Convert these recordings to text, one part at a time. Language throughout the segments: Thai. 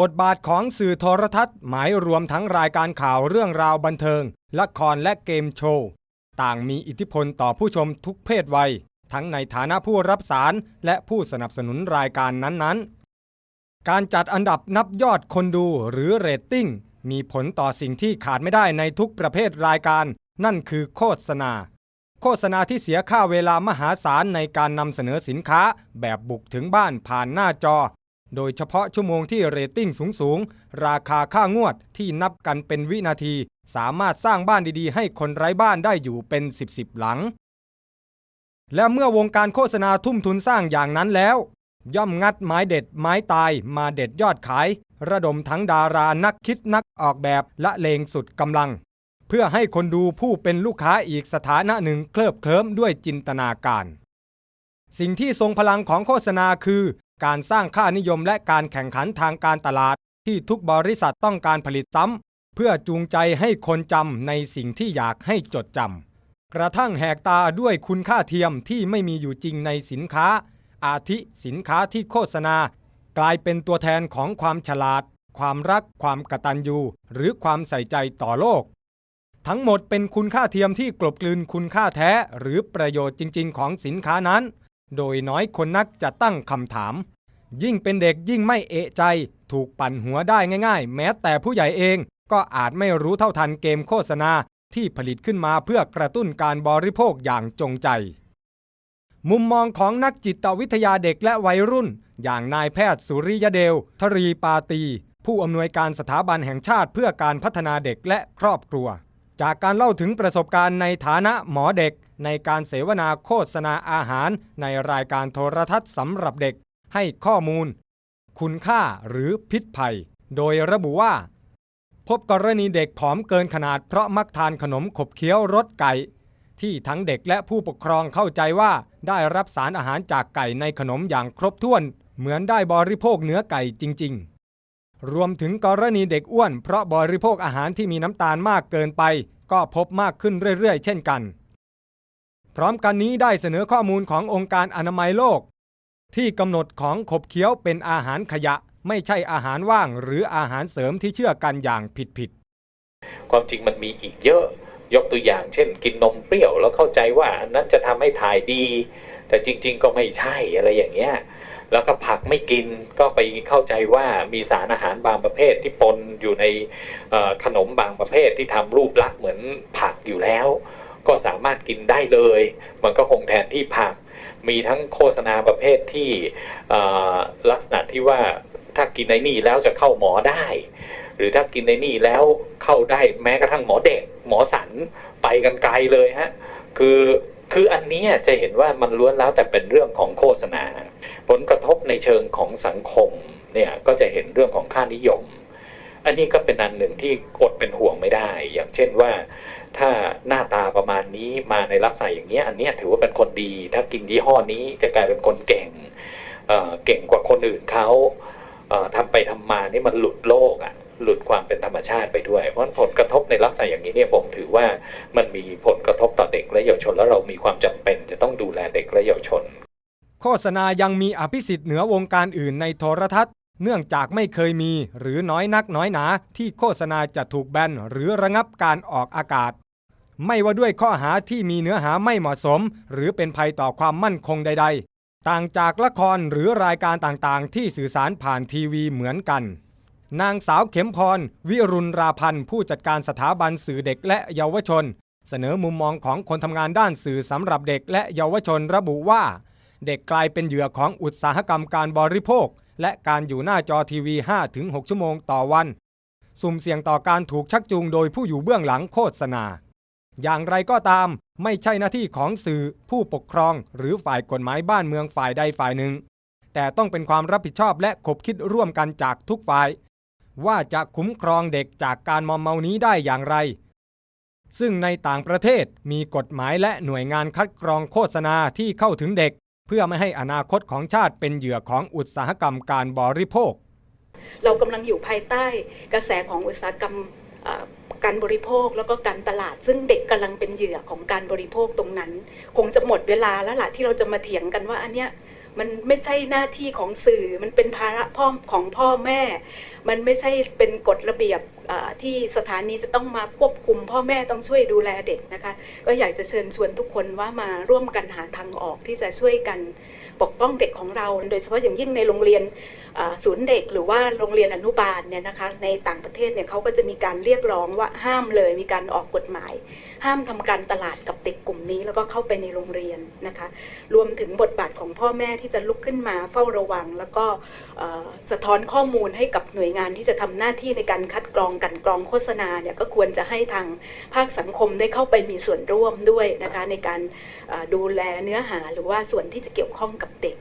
บทบาทของสื่อโทรทัศน์หมายรวมทั้งรายการข่าวเรื่องราวบันเทิง ละครและเกมโชว์ ต่างมีอิทธิพลต่อผู้ชมทุกเพศวัย ทั้งในฐานะผู้รับสารและผู้สนับสนุนรายการนั้นๆ การจัดอันดับนับยอดคนดูหรือเรตติ้ง มีผลต่อสิ่งที่ขาดไม่ได้ในทุกประเภทรายการ นั่นคือโฆษณา โฆษณาที่เสียค่าเวลามหาศาลในการนำเสนอสินค้าแบบบุกถึงบ้านผ่านหน้าจอ โดยเฉพาะชั่วโมงที่เรตติ้งสูงๆ ราคาค่างวดที่นับกันเป็นวินาที สามารถสร้างบ้านดีๆ ให้คนไร้บ้านได้อยู่เป็นสิบสิบหลัง และเมื่อวงการโฆษณาทุ่มทุนสร้างอย่างนั้นแล้ว ย่อมงัดไม้เด็ดไม้ตายมาเด็ดยอดขาย ระดมทั้งดารานักคิดนักออกแบบและเลงสุดกำลัง เพื่อให้คนดูผู้เป็นลูกค้าอีกสถานะหนึ่งเคลิบเคลิ้มด้วยจินตนาการสิ่งที่ทรงพลังของโฆษณาคือ การสร้างค่านิยมและการแข่งขันทางการตลาด ที่ทุกบริษัทต้องการผลิตซ้ำ เพื่อจูงใจให้คนจำในสิ่งที่อยากให้จดจำ กระทั่งแหกตาด้วยคุณค่าเทียมที่ไม่มีอยู่จริงในสินค้า อาทิสินค้าที่โฆษณา กลายเป็นตัวแทนของความฉลาด ความรัก ความกตัญญู หรือความใส่ใจต่อโลก ทั้งหมดเป็นคุณค่าเทียมที่กลบกลืนคุณค่าแท้หรือประโยชน์จริง ๆ ของสินค้านั้นโดยน้อยคนนักจะตั้งคำถาม ยิ่งเป็นเด็กยิ่งไม่เอะใจ ถูกปั่นหัวได้ง่าย ๆ แม้แต่ผู้ใหญ่เองก็อาจไม่รู้เท่าทันเกมโฆษณาที่ผลิตขึ้นมาเพื่อกระตุ้นการบริโภคอย่างจงใจ มุมมองของนักจิตวิทยาเด็กและวัยรุ่น อย่างนายแพทย์สุริยเดล ทรีปาตี ผู้อำนวยการสถาบันแห่งชาติเพื่อการพัฒนาเด็กและครอบครัว จากการเล่าถึงประสบการณ์ในฐานะหมอเด็ก ในการเสวนาโฆษณาอาหาร ในรายการโทรทัศน์สำหรับเด็ก ให้ข้อมูล คุณค่าหรือพิษภัย โดยระบุว่า พบกรณีเด็กผอมเกินขนาดเพราะมักทานขนมขบเคี้ยวรสไก่ ที่ทั้งเด็กและผู้ปกครองเข้าใจว่าได้รับสารอาหารจากไก่ในขนมอย่างครบถ้วน เหมือนได้บริโภคเนื้อไก่จริง ๆ รวมถึงกรณีเด็กอ้วน เพราะบริโภคอาหารที่มีน้ำตาลมากเกินไป ก็พบมากขึ้นเรื่อยๆ เช่นกันพร้อมกันนี้ได้เสนอข้อมูลขององค์การอนามัยโลก ที่กำหนดของขบเคี้ยวเป็นอาหารขยะ ไม่ใช่อาหารว่างหรืออาหารเสริมที่เชื่อกันอย่างผิดๆความจริงมันมีอีกเยอะยกตัวอย่างเช่น กินนมเปรี้ยวแล้วเข้าใจว่าอันนั้นจะทำให้ถ่ายดี แต่จริง ๆ ก็ไม่ใช่อะไรอย่างเงี้ยแล้วก็ผักไม่กินก็ไปเข้าใจว่ามีสารอาหารบางประเภทที่ปนอยู่ในขนมบางประเภทที่ทำรูปลักษณ์เหมือนผักอยู่แล้ว ก็สามารถกินได้เลย มันก็คงแทนที่ผัก มีทั้งโฆษณาประเภทที่ลักษณะที่ว่าถ้ากินในนี่แล้วจะเข้าหมอได้ หรือถ้ากินในนี่แล้วเข้าได้แม้กระทั่งหมอเด็ก หมอสันไปกันไกลเลยฮะคือคืออันนี้จะเห็นว่ามันล้วนแล้วแต่เป็นเรื่องของโฆษณา ผลกระทบในเชิงของสังคมเนี่ยก็จะเห็นเรื่องของค่านิยม อันนี้ก็เป็นอันหนึ่งที่อดเป็นห่วงไม่ได้ อย่างเช่นว่า ถ้าหน้าตาประมาณนี้มาในลักษณะอย่างนี้อันนี้ถือว่าเป็นคนดี ถ้ากินยี่ห้อนี้จะกลายเป็นคนเก่งเเก่งกว่าคนอื่นเขาเอ่อทำไปทำมานี่มันหลุดโลกอะ่ะหลุดความเป็นธรรมชาติไปด้วย เพราะฉะนั้นผลกระทบในลักษณะอย่างนี้เนี่ยผมถือว่ามันมีผลกระทบต่อเด็กและเยาวชน แล้วเรามีความจำเป็นจะต้องดูแลเด็กและเยาวชน โฆษณายังมีอภิสิทธิ์เหนือวงการอื่นในโทรทัศน์ เนื่องจากไม่เคยมีหรือน้อยนักน้อยหนาที่โฆษณาจะถูกแบนหรือระงับการออกอากาศ ไม่ว่าด้วยข้อหาที่มีเนื้อหาไม่เหมาะสม หรือเป็นภัยต่อความมั่นคงใด ๆ ต่างจากละครหรือรายการต่างๆ ที่สื่อสารผ่านทีวีเหมือนกัน นางสาวเข็มพร วิรุณราพันธ์ผู้จัดการสถาบันสื่อเด็กและเยาวชน เสนอมุมมองของคนทำงานด้านสื่อสำหรับเด็กและเยาวชนระบุว่า เด็กกลายเป็นเหยื่อของอุตสาหกรรมการบริโภค และการอยู่หน้าจอทีวี 5-6 ชั่วโมงต่อวัน สุ่มเสี่ยงต่อการถูกชักจูงโดยผู้อยู่เบื้องหลังโฆษณา อย่างไรก็ตาม ไม่ใช่หน้าที่ของสื่อผู้ปกครอง หรือฝ่ายกฎหมายบ้านเมืองฝ่ายใดฝ่ายหนึ่ง แต่ต้องเป็นความรับผิดชอบและขบคิดร่วมกันจากทุกฝ่าย ว่าจะคุ้มครองเด็กจากการมอมเมานี้ได้อย่างไรซึ่งในต่างประเทศมีกฎหมายและหน่วยงานคัดกรองโฆษณาที่เข้าถึงเด็ก เพื่อไม่ให้อนาคตของชาติเป็นเหยื่อของอุตสาหกรรมการบริโภค เรากำลังอยู่ภายใต้กระแสของอุตสาหกรรมการบริโภคแล้วก็การตลาด ซึ่งเด็กกำลังเป็นเหยื่อของการบริโภคตรงนั้น คงจะหมดเวลาแล้วล่ะที่เราจะมาเถียงกันว่าอันเนี้ยมันไม่ใช่หน้าที่ของสื่อ มันเป็นภาระพ่อของพ่อแม่ มันไม่ใช่เป็นกฎระเบียบที่สถานีจะต้องมาควบคุม พ่อแม่ต้องช่วยดูแลเด็กนะคะ ก็อยากจะเชิญชวนทุกคนว่ามาร่วมกันหาทางออกที่จะช่วยกันปกป้องเด็กของเรา โดยเฉพาะอย่างยิ่งในโรงเรียนศูนย์เด็กหรือว่าโรงเรียนอนุบาลเนี่ยนะคะในต่างประเทศเนี่ยเขาก็จะมีการเรียกร้องว่าห้ามเลยมีการออกกฎหมาย ห้ามทำการตลาดกับเด็กกลุ่มนี้ แล้วก็เข้าไปในโรงเรียนนะคะรวมถึงบทบาทของพ่อแม่ที่จะลุกขึ้นมาเฝ้าระวัง แล้วก็สะท้อนข้อมูลให้กับหน่วยงานที่จะทำหน้าที่ในการคัดกรองกลันกรองโฆษณาเนี่ยก็ควรจะให้ทางภาคสังคมได้เข้าไปมีส่วนร่วมด้วยนะคะในการดูแลเนื้อหาหรือว่าส่วนที่จะเกี่ยวข้องกับเด็ก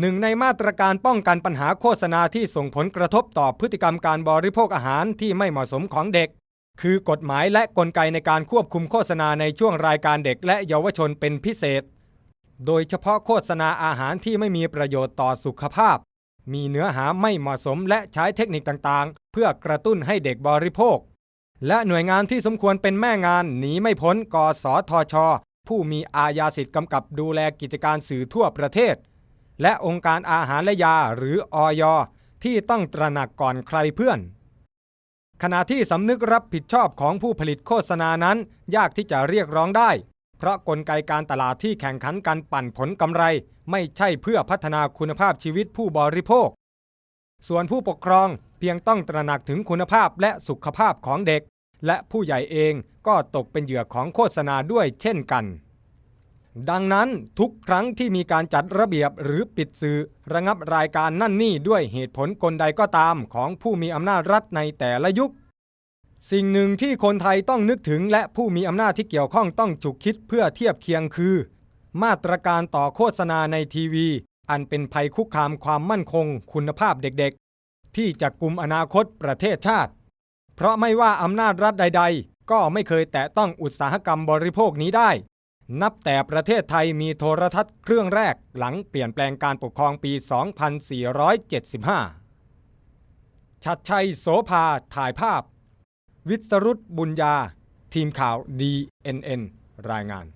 หนึ่งในมาตรการป้องกันปัญหาโฆษณาที่ส่งผลกระทบต่อพฤติกรรมการบริโภคอาหารที่ไม่เหมาะสมของเด็ก คือกฎหมายและกลไกในการควบคุมโฆษณาในช่วงรายการเด็กและเยาวชนเป็นพิเศษ โดยเฉพาะโฆษณาอาหารที่ไม่มีประโยชน์ต่อสุขภาพ มีเนื้อหาไม่เหมาะสมและใช้เทคนิคต่างๆ เพื่อกระตุ้นให้เด็กบริโภค และหน่วยงานที่สมควรเป็นแม่งานหนีไม่พ้นกสทช ผู้มีอาญาสิทธิ์กำกับดูแลกิจการสื่อทั่วประเทศ และองค์การอาหารและยาหรืออยที่ต้องตระหนักก่อนใครเพื่อน ขณะที่สำนึกรับผิดชอบของผู้ผลิตโฆษณานั้น ยากที่จะเรียกร้องได้ เพราะกลไกการตลาดที่แข่งขันกันปั่นผลกำไร ไม่ใช่เพื่อพัฒนาคุณภาพชีวิตผู้บริโภค ส่วนผู้ปกครองเพียงต้องตระหนักถึงคุณภาพและสุขภาพของเด็ก และผู้ใหญ่เองก็ตกเป็นเหยื่อของโฆษณาด้วยเช่นกัน ดังนั้นทุกครั้งที่มีการจัดระเบียบหรือปิดสื่อ ระงับรายการนั่นนี่ด้วยเหตุผลกลใดก็ตามของผู้มีอำนาจรัฐในแต่ละยุค สิ่งหนึ่งที่คนไทยต้องนึกถึงและผู้มีอำนาจที่เกี่ยวข้องต้องฉุกคิดเพื่อเทียบเคียงคือ มาตรการต่อโฆษณาในทีวี อันเป็นภัยคุกคามความมั่นคงคุณภาพเด็กๆ ที่จะกลุ่มอนาคตประเทศชาติ เพราะไม่ว่าอำนาจรัฐใด ๆ ก็ไม่เคยแตะต้องอุตสาหกรรมบริโภคนี้ได้ นับแต่ประเทศไทยมีโทรทัศน์เครื่องแรกหลังเปลี่ยนแปลงการปกครองปี 2475 ชัดชัยโสภาถ่ายภาพ วิศรุตบุญญา ทีมข่าว DNN รายงาน